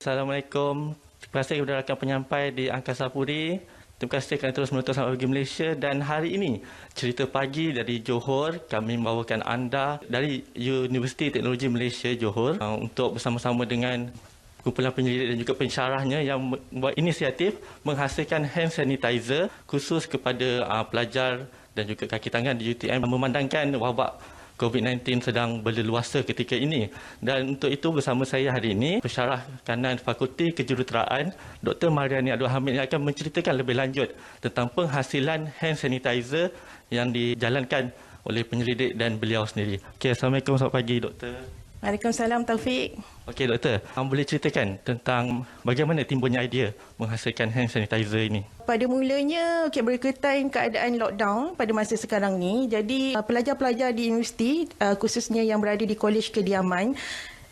Assalamualaikum. Terima kasih kepada rakan penyampai di Angkasa Puri. Terima kasih kerana terus menonton sampai bagi Malaysia dan hari ini cerita pagi dari Johor kami membawakan anda dari Universiti Teknologi Malaysia Johor uh, untuk bersama-sama dengan kumpulan penyelidik dan juga pensyarahnya yang membuat inisiatif menghasilkan hand sanitizer khusus kepada uh, pelajar dan juga kaki tangan di UTM memandangkan wabak COVID-19 sedang berleluasa ketika ini. Dan untuk itu bersama saya hari ini, pensyarah kanan Fakulti Kejuruteraan, Dr. Mariani Abdul Hamid yang akan menceritakan lebih lanjut tentang penghasilan hand sanitizer yang dijalankan oleh penyelidik dan beliau sendiri. Okay, Assalamualaikum, selamat pagi Doktor. Waalaikumsalam Taufik. Okey doktor, Anda boleh ceritakan tentang bagaimana timbulnya idea menghasilkan hand sanitizer ini? Pada mulanya okay, berkaitan keadaan lockdown pada masa sekarang ni, jadi uh, pelajar-pelajar di universiti uh, khususnya yang berada di kolej kediaman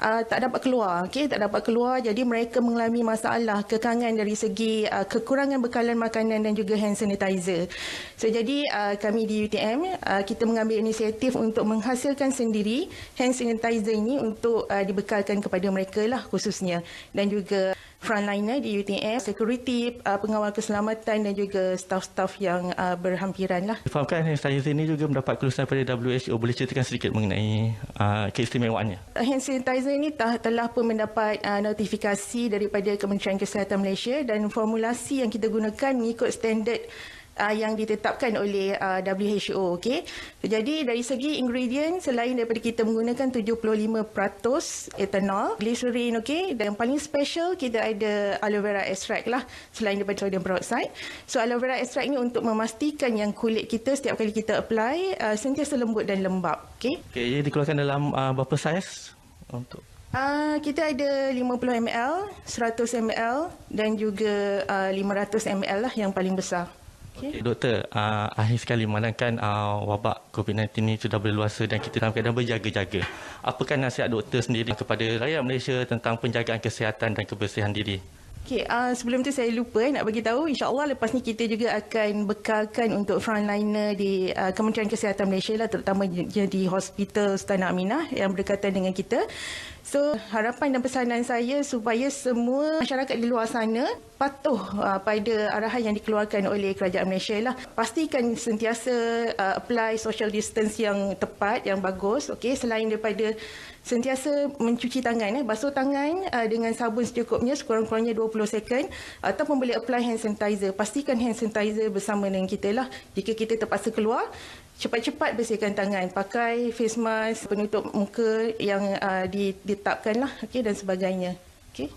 uh, tak dapat keluar, okey, tak dapat keluar. Jadi mereka mengalami masalah kekangan dari segi uh, kekurangan bekalan makanan dan juga hand sanitizer. So jadi uh, kami di UTM uh, kita mengambil inisiatif untuk menghasilkan sendiri hand sanitizer ini untuk uh, dibekalkan kepada mereka lah khususnya. Dan juga frontliner di UTM, security, uh, pengawal keselamatan dan juga staff-staff yang uh, berhampiran lah. Difahamkan hand sanitizer ini juga mendapat kelulusan daripada WHO. Boleh ceritakan sedikit mengenai uh, keistimewaannya? Hand sanitizer ini telah pun mendapat uh, notifikasi daripada Kementerian Kesihatan Malaysia dan formulasi yang kita gunakan mengikut standard uh, yang ditetapkan oleh uh, WHO okey? Jadi dari segi ingredient selain daripada kita menggunakan 75% ethanol glycerin okey? Dan yang paling special kita ada aloe vera extract lah selain daripada sodium peroxide. So aloe vera extract ini untuk memastikan yang kulit kita setiap kali kita apply uh, sentiasa lembut dan lembap okey? Okey ia dikeluarkan dalam uh, berapa saiz untuk? Uh, kita ada 50 ml, 100 ml dan juga uh, 500 ml lah yang paling besar. Okay. Doktor, uh, akhir sekali memandangkan uh, wabak COVID-19 ini sudah berluasa dan kita dalam keadaan berjaga-jaga. Apakah nasihat doktor sendiri kepada rakyat Malaysia tentang penjagaan kesihatan dan kebersihan diri? Okay, uh, sebelum tu saya lupa eh, nak bagi tahu insyaAllah lepas ni kita juga akan bekalkan untuk frontliner di uh, Kementerian Kesihatan Malaysia lah terutama di Hospital Sultan Aminah yang berdekatan dengan kita So harapan dan pesanan saya supaya semua masyarakat di luar sana patuh uh, pada arahan yang dikeluarkan oleh kerajaan Malaysia lah. Pastikan sentiasa uh, apply social distance yang tepat, yang bagus. Okay, selain daripada sentiasa mencuci tangan, eh, basuh tangan uh, dengan sabun secukupnya sekurang-kurangnya 20 second ataupun boleh apply hand sanitizer. Pastikan hand sanitizer bersama dengan kita lah. Jika kita terpaksa keluar, cepat-cepat bersihkan tangan pakai face mask penutup muka yang uh, ditetapkan lah okay, dan sebagainya okey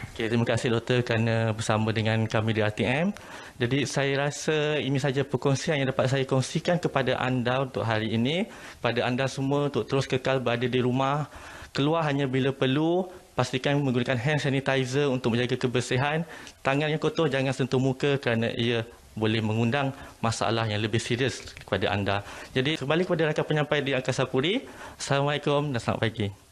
Okay, terima kasih doktor kerana bersama dengan kami di RTM. Jadi saya rasa ini saja perkongsian yang dapat saya kongsikan kepada anda untuk hari ini. Pada anda semua untuk terus kekal berada di rumah. Keluar hanya bila perlu. Pastikan menggunakan hand sanitizer untuk menjaga kebersihan. Tangan yang kotor jangan sentuh muka kerana ia boleh mengundang masalah yang lebih serius kepada anda. Jadi kembali kepada rakan penyampai di Angkasa Puri. Assalamualaikum dan selamat pagi.